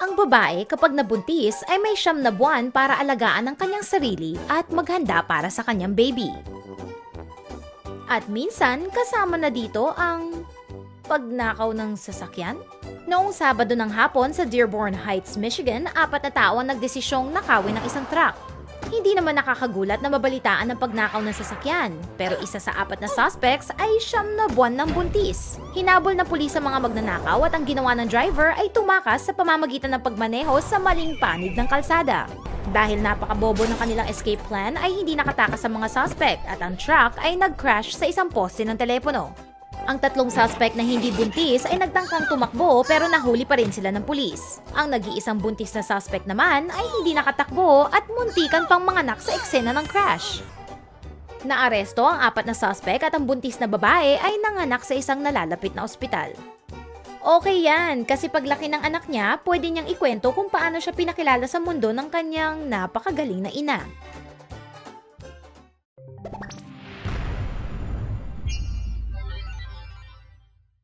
Ang babae kapag nabuntis ay may siyam na buwan para alagaan ang kanyang sarili at maghanda para sa kanyang baby. At minsan kasama na dito ang pagnakaw ng sasakyan? Noong Sabado ng hapon sa Dearborn Heights, Michigan, apat na tao ang nagdesisyong nakawin ng isang truck. Hindi naman nakakagulat na mabalitaan ng pagnakaw ng sasakyan, pero isa sa apat na suspects ay siyam na buwan ng buntis. Hinabol ng pulis ang mga magnanakaw at ang ginawa ng driver ay tumakas sa pamamagitan ng pagmaneho sa maling panig ng kalsada. Dahil napakabobo ng kanilang escape plan ay hindi nakatakas sa mga suspect at ang truck ay nag-crash sa isang poste ng telepono. Ang tatlong suspect na hindi buntis ay nagtangkang tumakbo pero nahuli pa rin sila ng pulis. Ang nag-iisang buntis na suspect naman ay hindi nakatakbo at muntikan pang manganak sa eksena ng crash. Naaresto ang apat na suspect at ang buntis na babae ay nanganak sa isang nalalapit na ospital. Okay yan, kasi paglaki ng anak niya, pwede niyang ikwento kung paano siya pinakilala sa mundo ng kanyang napakagaling na ina.